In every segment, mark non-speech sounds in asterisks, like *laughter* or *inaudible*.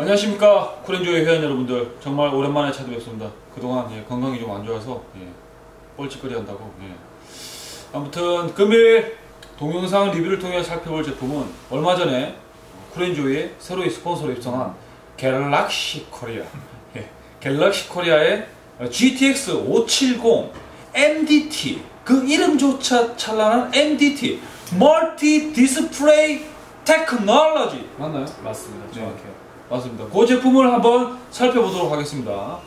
안녕하십니까 쿠렌조의 회원 여러분들 정말 오랜만에 찾아뵙습니다 그동안 예, 건강이 좀 안 좋아서 예, 뻘짓거리 한다고 예. 아무튼 금일 동영상 리뷰를 통해 살펴볼 제품은 얼마 전에 쿠렌조의 새로이 스폰서로 입성한 갤럭시 코리아 예, 갤럭시 코리아의 GTX 570 MDT 그 이름조차 찬란한 MDT 멀티 디스플레이 테크놀로지 맞나요? 맞습니다. 정확해요. 맞습니다. 그 제품을 한번 살펴보도록 하겠습니다.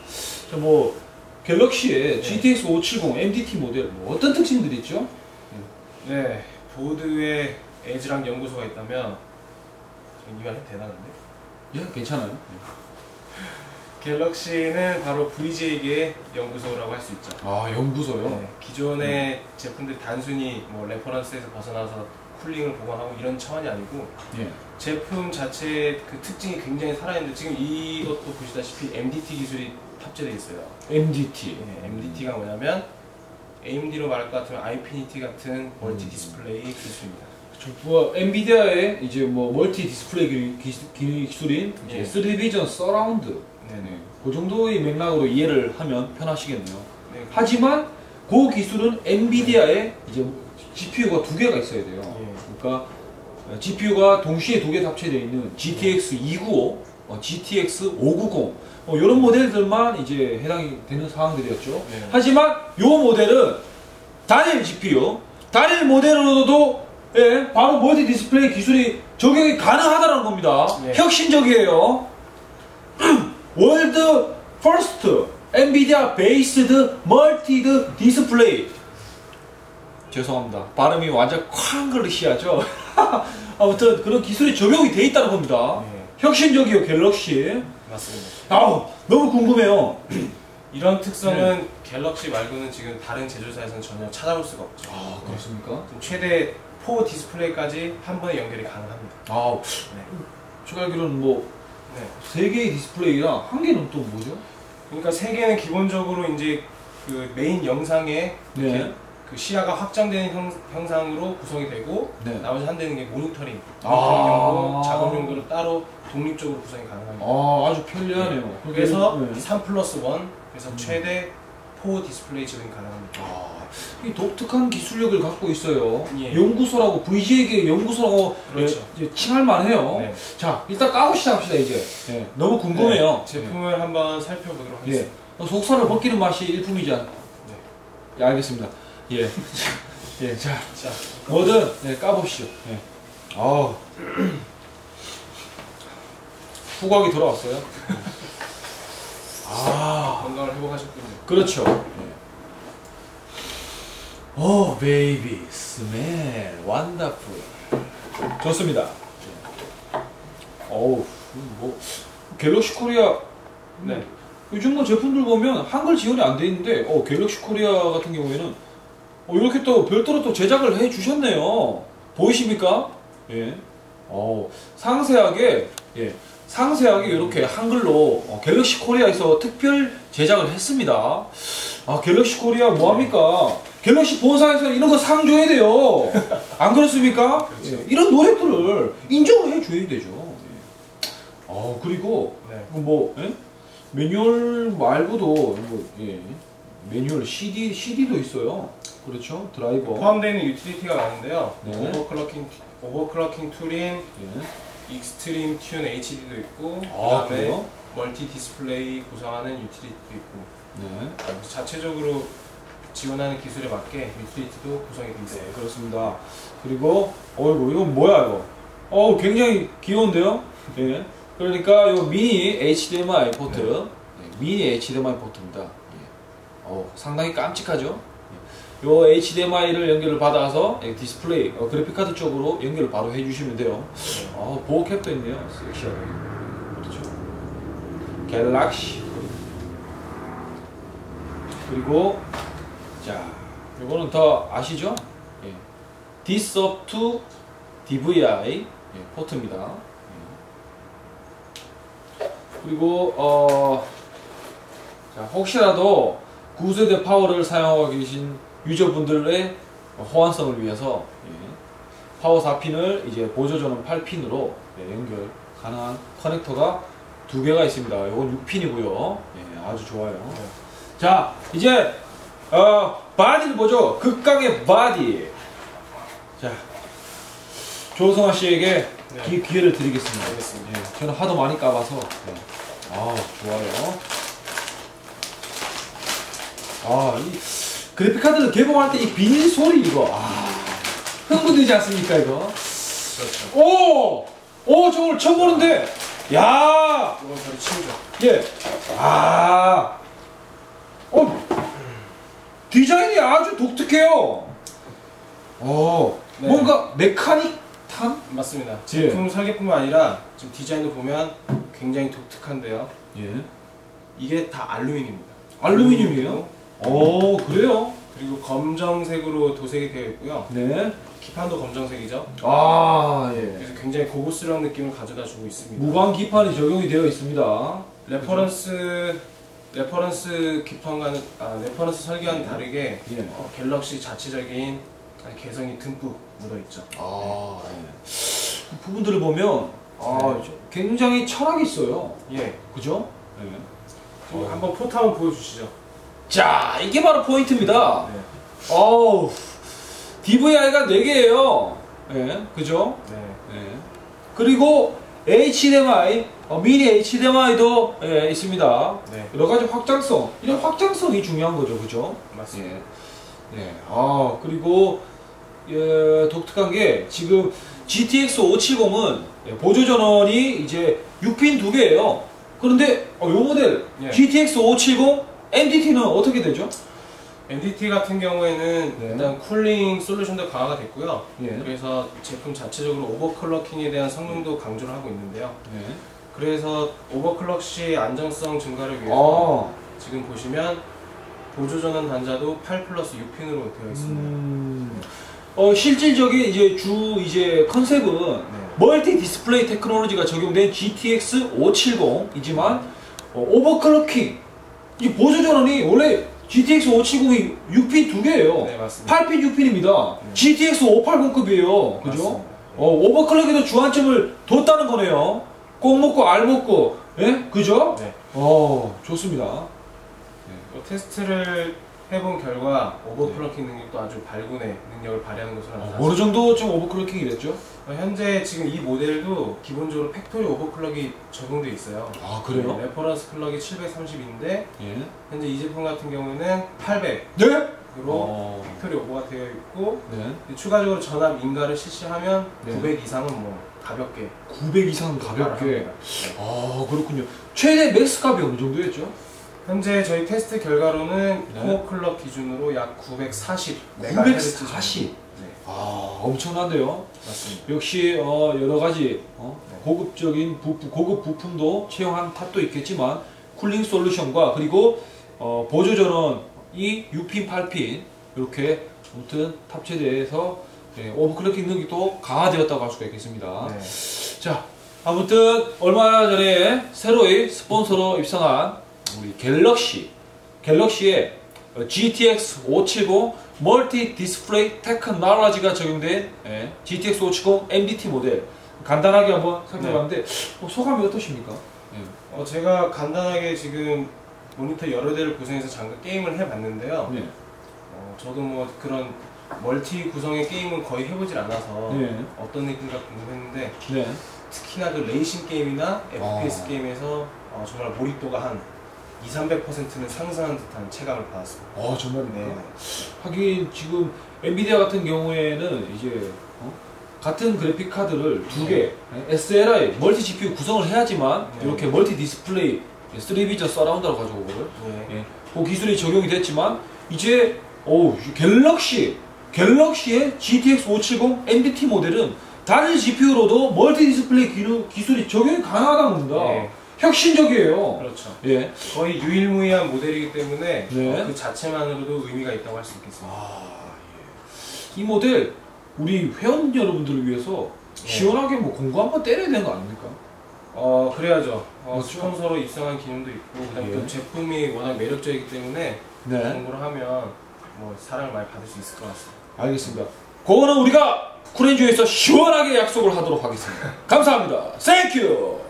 자, 뭐 갤럭시의 GTX 570 MDT 모델 뭐 어떤 특징들이 있죠? 네, 보드에 에즈랑 연구소가 있다면 이말 해도 되나 근데? 예, 괜찮아요. 갤럭시는 바로 VJ계 연구소라고 할 수 있죠. 아, 연구소요? 네, 기존의 제품들 단순히 뭐 레퍼런스에서 벗어나서 쿨링을 보관하고 이런 차원이 아니고 예. 제품 자체의 그 특징이 굉장히 살아있는데 지금 이것도 보시다시피 MDT 기술이 탑재되어 있어요. MDT. 네, MDT가 뭐냐면 AMD로 말할 것 같으면 아이피니티 같은 멀티 음. 디스플레이 기술입니다. 저, 뭐 엔비디아의 이제 뭐 멀티 디스플레이 기, 기, 기술인 이제 예. 3비전 서라운드 네네. 네. 그 정도의 맥락으로 이해를 하면 편하시겠네요. 네, 하지만 그 기술은 엔비디아의 이제 GPU가 두 개가 있어야 돼요. 예. 그러니까 GPU가 동시에 두 개 탑재되어 있는 GTX 295, 어, GTX 590 어, 이런 모델들만 이제 해당이 되는 상황들이었죠. 네. 하지만 이 모델은 단일 GPU, 단일 모델로도 예, 바로 멀티 디스플레이 기술이 적용이 가능하다는 겁니다. 네. 혁신적이에요. *clears throat* 월드 퍼스트 엔비디아 베이스드 멀티드 디스플레이 죄송합니다. 발음이 완전 쾅글리시하죠. *laughs* 아무튼 그런 기술이 적용이 돼 있다는 겁니다. 네, 혁신적이요 갤럭시. 맞습니다. 아우 너무 궁금해요. *clears throat* 이런 특성은 네. 갤럭시 말고는 지금 다른 제조사에서는 전혀 찾아볼 수가 없죠. 아 그렇습니까? 지금 최대 4 디스플레이까지 한 번에 연결이 가능합니다. 아 네. 제가 알기로는 뭐 네. 세 개의 디스플레이랑 한 개는 또 뭐죠? 그러니까 세 개는 기본적으로 이제 그 메인 영상에 네. 이렇게 그 시야가 확장되는 형, 형상으로 구성이 되고 네. 나머지 한 대는 게 모니터링, 아. 모니터링용으로 작업 용도로 따로 독립적으로 구성이 가능합니다. 아 아주 편리하네요. 그래서 네. 3 플러스 1 그래서 음. 최대 4 디스플레이 지원이 가능합니다. 아, 이 독특한 기술력을 갖고 있어요. 예. 연구소라고 VJ에게 연구소라고 그렇죠. 예, 이제 칭할 만 해요. 네. 자 일단 까고 시작합시다 이제. 예, 너무 궁금해요. 네, 제품을 한번 살펴보도록 예. 하겠습니다. 어, 속살을 벗기는 맛이 일품이지 않. 네. 예, 알겠습니다. 예. 예, 자, 자, 뭐든 네, 까보시죠. 예. 아우. *clears throat* 후각이 돌아왔어요. 아, 건강을 회복하셨군요. 그렇죠. 예. 오, 베이비, 스멜, 완다풀. 좋습니다. 예. 어우, 뭐, 갤럭시 코리아, 네. 요즘 뭐 제품들 보면 한글 지원이 안 돼 있는데, 어, 갤럭시 코리아 같은 경우에는, 어, 이렇게 또 별도로 또 제작을 해 주셨네요. 보이십니까? 예. 어, 상세하게, 예. 상세하게 이렇게 한글로 어, 갤럭시 코리아에서 특별 제작을 했습니다. 아, 갤럭시 코리아 뭐합니까? 갤럭시 본사에서 이런 거 상 줘야 돼요. 안 그렇습니까? 그렇죠. 예, 이런 노력들을 인정을 해줘야 되죠. 예. 아, 그리고 네. 그뭐 예? 매뉴얼 말고도 뭐 예. 매뉴얼 CD CD도 있어요. 그렇죠. 드라이버. 포함되어 있는 유틸리티가 많은데요. 네. 오버클럭킹, 오버클럭킹 툴인 예. 익스트림 튠 HD도 있고 아, 그다음에 그래요? 멀티 디스플레이 구성하는 유틸리티도 있고 네. 자체적으로 지원하는 기술에 맞게 유틸리티도 구성이 되어 있어요. 네, 그렇습니다. 그리고 어이구 이건 뭐야 이거? 어, 굉장히 귀여운데요? 예. 그러니까 이 미니 HDMI 포트, 네. 예, 미니 HDMI 포트입니다. 예. 어, 상당히 깜찍하죠? 이 HDMI를 연결을 받아서 예, 디스플레이, 어, 그래픽카드 쪽으로 연결을 바로 해주시면 돼요. 네. 아, 보호캡도 있네요. 섹시하게. 그렇죠. 갤럭시. 그리고, 자, 요거는 더 아시죠? 예. Up to DVI 예, 포트입니다. 예. 그리고, 어, 자, 혹시라도 9세대 파워를 사용하고 계신 유저분들의 호환성을 위해서 예, 파워 4핀을 이제 보조 전원 8핀으로 연결 가능한 커넥터가 두 개가 있습니다. 이건 6핀이고요. 예, 아주 좋아요. 네. 자, 이제 어, 바디를 보죠. 극강의 바디. 자, 조성아 씨에게 네. 기, 기회를 드리겠습니다. 알겠습니다. 예, 저는 하도 많이 까봐서. 네. 아, 좋아요. 아, 이 그래픽 카드 개봉할 때 이 비닐 소리 이거. 아, 흥분되지 않습니까 이거? 그렇죠. 오, 오, 저걸 처음 보는데. 야, 이건 바로 친구죠. 예. 아. 어. 디자인이 아주 독특해요. 어. 네. 뭔가 메카닉한? 맞습니다. 예. 제품 설계뿐만 아니라 지금 디자인도 보면 굉장히 독특한데요. 예. 이게 다 알루미늄입니다. 알루미늄이에요? 오, 그래요? 그리고 검정색으로 도색이 되어 있고요. 네. 기판도 검정색이죠. 아, 예. 그래서 굉장히 고급스러운 느낌을 가져다 주고 있습니다. 무광 기판이 적용이 되어 있습니다. 레퍼런스 레퍼런스 기판과는 아, 레퍼런스 설계와는 다르게 예. 어, 갤럭시 자체적인 개성이 듬뿍 묻어 있죠. 아, 예. 부분들을 보면 아, 네. 저- 굉장히 철학이 있어요. 예. 그죠? 예. 지금 한번 한번 보여주시죠. 자, 이게 바로 포인트입니다. 네. 어우, DVI가 4개예요. 예, 그죠? 네. 예. 그리고 HDMI, 어, 미니 HDMI도 예, 있습니다. 네. 여러 가지 확장성, 이런 확장성이 중요한 거죠, 그죠? 맞습니다. 예. 예. 아, 그리고 예, 독특한 게 지금 GTX 570은 보조 전원이 이제 6핀 두 개예요. 그런데 어, 요 모델 예. GTX 570 MDT는 어떻게 되죠? NDT 같은 경우에는 네. 일단 쿨링 솔루션도 강화가 됐고요. 예. 그래서 제품 자체적으로 오버클럭킹에 대한 성능도 강조를 하고 있는데요. 예. 그래서 오버클럭 시 안정성 증가를 위해서 아, 지금 보시면 보조 전원 단자도 8 플러스 6핀으로 되어 있습니다. 음, 어, 실질적인 이제 주 이제 컨셉은 네. 멀티 디스플레이 테크놀로지가 적용된 GTX 570이지만 어, 오버클럭킹 이 보조 전원이 원래 GTX 570이 6핀 두 개예요. 네, 맞습니다. 8핀 6핀입니다. 네. GTX 580급이에요. 그죠? 맞습니다. 어, 오버클럭에도 주안점을 뒀다는 거네요. 꼭 먹고 알 먹고, 예? 그죠? 네. 어, 좋습니다. 또 테스트를 해본 결과 오버클럭킹 능력도 아주 발군의 능력을 발휘하는 것으로 어, 나타났습니다. 어느 정도 좀 오버클럭킹이 됐죠? 어, 현재 지금 이 모델도 기본적으로 팩토리 오버클럭이 적용되어 있어요. 아, 네, 레퍼런스 클럭이 730인데 예. 현재 이 제품 같은 경우는 800으로 네? 어, 팩토리 오버가 되어 있고 네. 추가적으로 전압 인가를 실시하면 네. 900 이상은 뭐 가볍게 900 이상 가볍게. 네. 아, 그렇군요. 최대 맥스 값이 어느 정도였죠? 현재 저희 테스트 결과로는 네. 코어 클럭 기준으로 약 940 940. 네, 아, 엄청난데요. 맞습니다. 역시 어, 여러 가지 어, 네. 고급적인 부품, 고급 부품도 채용한 탑도 있겠지만 쿨링 솔루션과 그리고 어, 보조 전원이 6핀, 8핀 이렇게 아무튼 탑재돼서 예, 오버클럭킹 능력이 또 강화되었다고 할 수가 있겠습니다. 네. 자, 아무튼 얼마 전에 새로이 스폰서로 입성한 우리 갤럭시, 갤럭시의 어, GTX 570 멀티 디스플레이 테크놀로지가 적용된 예, GTX 570 MDT 모델 간단하게 한번 살펴봤는데 어, 소감이 어떠십니까? 예. 어, 제가 간단하게 지금 모니터 여러 대를 구성해서 잠깐 게임을 해봤는데요. 네. 어, 저도 뭐 그런 멀티 구성의 게임은 거의 해보질 않아서 네. 어떤 느낌인가 궁금했는데 네. 특히나 그 레이싱 게임이나 FPS 아. 게임에서 어, 정말 몰입도가 한 2, 300%는 상승한 듯한 체감을 받았습니다. 어 정말입니까? 네. 하긴 지금 엔비디아 같은 경우에는 이제 어? 같은 그래픽 카드를 두 개 SLI 멀티 GPU 구성을 해야지만 네. 이렇게 멀티 디스플레이 3비전 서라운드로 가져오거든. 예. 예. 그 기술이 적용이 됐지만 이제 오 갤럭시 갤럭시의 GTX 570 MDT 모델은 다른 GPU로도 멀티 디스플레이 기능, 기술이 적용이 가능하다는 겁니다. 네. 혁신적이에요. 그렇죠. 예. 거의 유일무이한 모델이기 때문에 네. 어, 그 자체만으로도 의미가 있다고 할 수 있겠습니다. 아, 예. 이 모델 우리 회원 여러분들을 위해서 시원하게 뭐 공고 한번 때려야 되는 거 아닙니까? 어 그래야죠. 어, 그렇죠. 스폰서로 입성한 기능도 있고 그다음 예. 또 제품이 워낙 매력적이기 때문에 네. 공부를 하면 뭐 사랑을 많이 받을 수 있을 것 같습니다. 알겠습니다. 그거는 우리가 쿠렌즈에서 시원하게 약속을 하도록 하겠습니다. *laughs* 감사합니다. 땡큐!